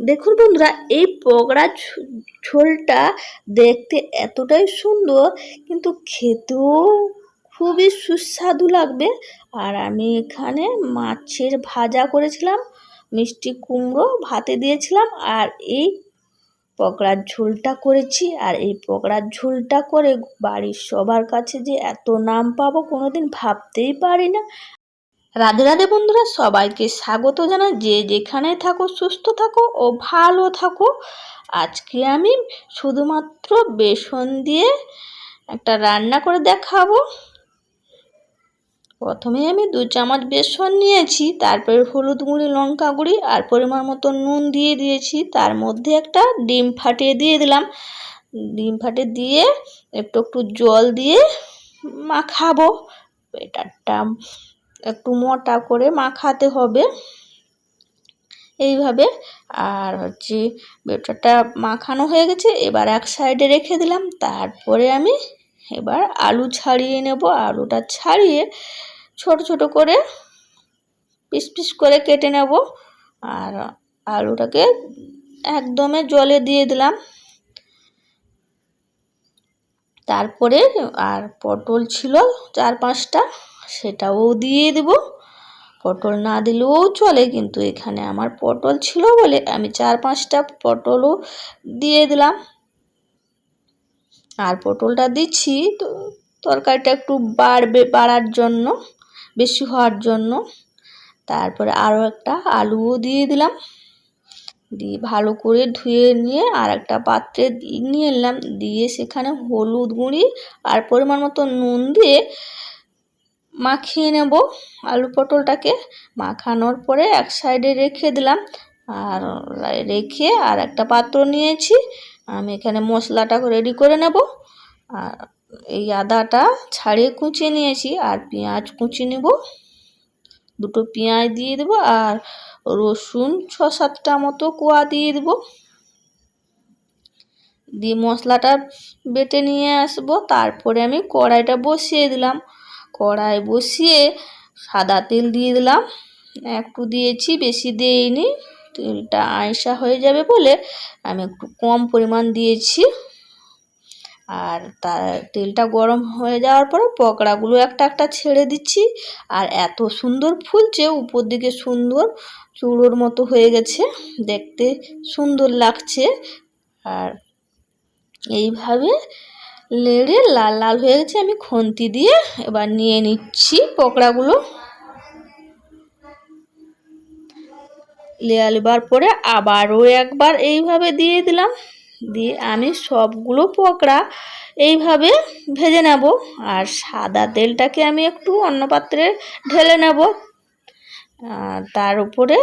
দেখুন বন্ধুরা, এই পকড়া ঝোলটা দেখতে এতটাই সুন্দর, কিন্তু খেতেও খুবই সুস্বাদু লাগবে। আর আমি এখানে মাছের ভাজা করেছিলাম, মিষ্টি কুমড়ো ভাতে দিয়েছিলাম, আর এই পকড়ার ঝোলটা করেছি। আর এই পকড়ার ঝোলটা করে বাড়ির সবার কাছে যে এত নাম পাবো কোনোদিন ভাবতেই পারি না। রাধে রাধে বন্ধুরা, সবাইকে স্বাগত জানাই। যে যেখানে থাকো, সুস্থ থাকো ও ভালো থাকো। আজকে আমি শুধুমাত্র বেসন দিয়ে একটা রান্না করে দেখাবো। প্রথমে আমি দু চামচ বেসন নিয়েছি, তারপরে হলুদ গুঁড়ি, লঙ্কা গুঁড়ি, আর পরিমাণ মতো নুন দিয়ে দিয়েছি। তার মধ্যে একটা ডিম ফাটিয়ে দিয়ে দিলাম। ডিম ফাটিয়ে দিয়ে একটু একটু জল দিয়ে মাখাবো। ব্যাটারটা একটু মোটা করে মাখাতে হবে। এইভাবে। আর হচ্ছে বেটারটা মাখানো হয়ে গেছে, এবার এক সাইডে রেখে দিলাম। তারপরে আমি এবার আলু ছাড়িয়ে নেব। আলুটা ছাড়িয়ে ছোট ছোট করে পিস পিস করে কেটে নেব। আর আলুটাকে একদমে জলে দিয়ে দিলাম। তারপরে আর পটল ছিল চার পাঁচটা। সেটাও দিয়ে দেব। পটল না দিলেও চলে, কিন্তু এখানে আমার পটল ছিল বলে আমি চার পাঁচটা পটলও দিয়ে দিলাম। আর পটলটা দিচ্ছি তো তরকারিটা একটু বাড়বে বাড়ার জন্য, বেশি হওয়ার জন্য। তারপরে আরও একটা আলুও দিয়ে দিলাম। দিয়ে ভালো করে ধুয়ে নিয়ে আর একটা পাত্রে নিয়ে এলাম দিয়ে সেখানে হলুদ গুঁড়ি আর পরিমাণ মতো নুন দিয়ে মাখিয়ে নেব আলু পটলটাকে। মাখানোর পরে এক সাইডে রেখে দিলাম। আর রেখে আর একটা পাত্র নিয়েছি। আমি এখানে মশলাটা রেডি করে নেব। আর এই আদাটা ছাড়িয়ে কুচিয়ে নিয়েছি। আর পেঁয়াজ কুচিয়ে নেব। দুটো পেঁয়াজ দিয়ে দেবো আর রসুন ছ সাতটা মতো কোয়া দিয়ে দেবো। দিয়ে মশলাটা বেটে নিয়ে আসব। তারপরে আমি কড়াইটা বসিয়ে দিলাম। কড়াই বসিয়ে সাদা তেল দিয়ে দিলাম। একটু দিয়েছি, বেশি দিইনি। তেলটা আয়সা হয়ে যাবে বলে আমি একটু কম পরিমাণ দিয়েছি। আর তার তেলটা গরম হয়ে যাওয়ার পরে পকোড়াগুলো একটা একটা ছেড়ে দিচ্ছি। আর এত সুন্দর ফুলছে, উপর দিকে সুন্দর চূড়োর মতো হয়ে গেছে। দেখতে সুন্দর লাগছে। আর এইভাবে লেড়ে লাল লাল হয়ে গেছে, আমি খুন্তি দিয়ে এবার নিয়ে নিচ্ছি পকোড়াগুলো। লেয়ার লেবার পরে আবারও একবার এইভাবে দিয়ে দিলাম। দিয়ে আমি সবগুলো পকোড়া এইভাবে ভেজে নেব আর সাদা তেলটাকে আমি একটু অন্য পাত্রে ঢেলে নেব। তার উপরে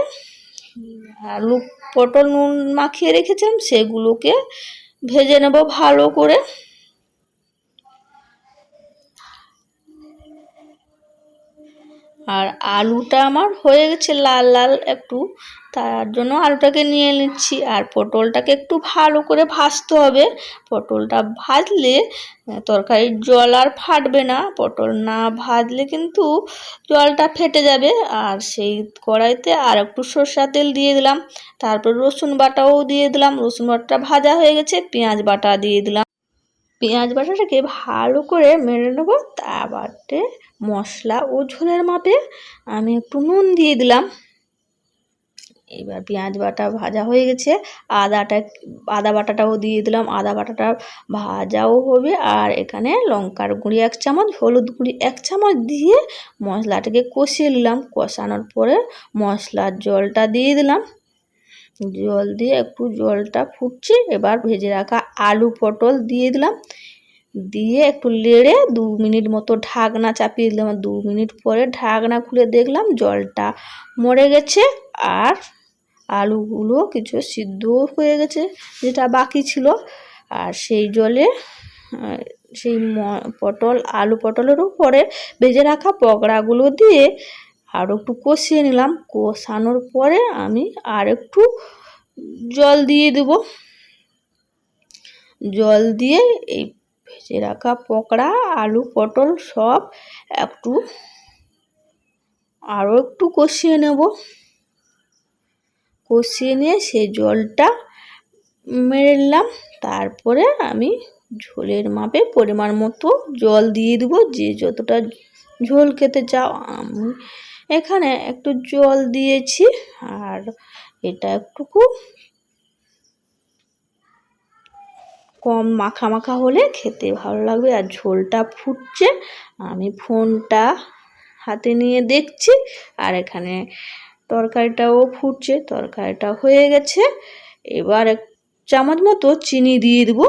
আলু, পটল নুন মাখিয়ে রেখেছিলাম, সেগুলোকে ভেজে নেব ভালো করে। আর আলুটা আমার হয়ে গেছে লাল লাল একটু। তার জন্য আলুটাকে নিয়ে নিচ্ছি। আর পটলটাকে একটু ভালো করে ভাজতে হবে। পটলটা ভাজলে তরকারির জল আর ফাটবে না। পটল না ভাজলে কিন্তু জলটা ফেটে যাবে। আর সেই কড়াইতে আর একটু সর্ষা তেল দিয়ে দিলাম। তারপর রসুন বাটাও দিয়ে দিলাম। রসুন বাটাটা ভাজা হয়ে গেছে। পেঁয়াজ বাটা দিয়ে দিলাম। পেঁয়াজ বাটাটাকে ভালো করে মেরে নেব। তারপরে মশলা ও ঝোলের মাপে আমি একটু নুন দিয়ে দিলাম। এবার পেঁয়াজ বাটা ভাজা হয়ে গেছে। আদাটা, আদা বাটাটাও দিয়ে দিলাম। আদা বাটাটা ভাজাও হবে। আর এখানে লঙ্কার গুঁড়ি এক চামচ, হলুদ গুঁড়ি এক চামচ দিয়ে মশলাটাকে কষিয়ে নিলাম। কষানোর পরে মশলার জলটা দিয়ে দিলাম। জল দিয়ে একটু জলটা ফুটছে। এবার ভেজে রাখা আলু পটল দিয়ে দিলাম। দিয়ে একটু লেড়ে দু মিনিট মতো ঢাকনা চাপিয়ে দিলাম। দু মিনিট পরে ঢাকনা খুলে দেখলাম জলটা মরে গেছে আর আলুগুলো কিছু সিদ্ধ হয়ে গেছে, যেটা বাকি ছিল। আর সেই জলে সেই পটল, আলু পটলের উপরে ভেজে রাখা পকোড়াগুলো দিয়ে আর একটু কষিয়ে নিলাম। কষানোর পরে আমি আর একটু জল দিয়ে দেব। জল দিয়ে এই ভেজে রাখা পকোড়া, আলু, পটল সব একটু আরও একটু কষিয়ে নেব। কষিয়ে নিয়ে সেই জলটা মেরে নিলাম। তারপরে আমি ঝোলের মাপে পরিমাণ মতো জল দিয়ে দেবো। যে যতটা ঝোল খেতে চাও, আমি এখানে একটু জল দিয়েছি, আর এটা একটুকু কম মাখা মাখা হলে খেতে ভালো লাগবে, আর ঝোলটা ফুটছে। আমি ফোনটা হাতে নিয়ে দেখছি, আর এখানে তরকারিটাও ফুটছে, তরকারিটা হয়ে গেছে। এবার এক চামচ মতো চিনি দিয়ে দেবো।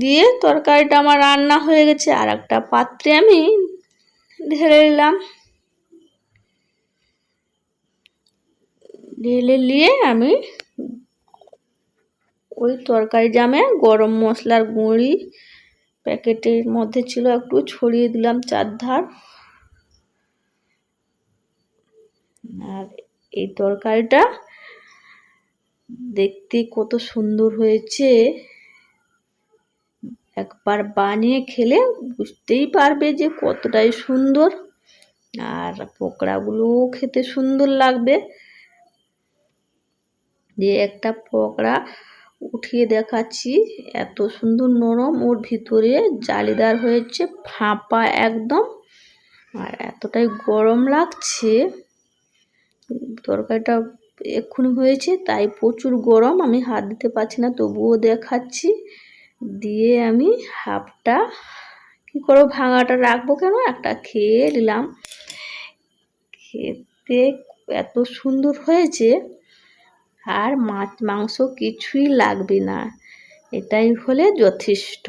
দিয়ে তরকারিটা আমার রান্না হয়ে গেছে, আর একটা পাত্রে আমি ঢেলে নিলাম। ঢেলে নিয়ে আমি ওই তরকারি জামে গরম মশলার গুঁড়ি প্যাকেটের মধ্যে ছিল একটু ছড়িয়ে দিলাম চারধার আর এই তরকারিটা দেখতে কত সুন্দর হয়েছে। একবার বানিয়ে খেলে বুঝতেই পারবে যে কতটাই সুন্দর। আর পকোড়াগুলোও খেতে সুন্দর লাগবে। দিয়ে একটা পকোড়া উঠিয়ে দেখাচ্ছি। এত সুন্দর নরম, ওর ভিতরে জালিদার হয়েছে, ফাঁপা একদম। আর এতটাই গরম লাগছে। তরকারিটা এক্ষুনি হয়েছে, তাই প্রচুর গরম, আমি হাত দিতে পারছি না, তবুও দেখাচ্ছি। দিয়ে আমি হাফটা, কী করব, ভাঙাটা রাখব কেন? একটা খেয়ে নিলাম। খেতে এত সুন্দর হয়েছে, আর মাছ মাংস কিছুই লাগবে না। এটাই হলে যথেষ্ট।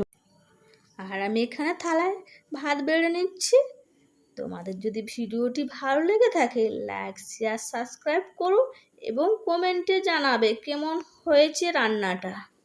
আর আমি এখানে থালায় ভাত বেড়ে নিচ্ছি। তোমাদের যদি ভিডিওটি ভালো লেগে থাকে, লাইক শেয়ার সাবস্ক্রাইব করো এবং কমেন্টে জানাবে কেমন হয়েছে রান্নাটা।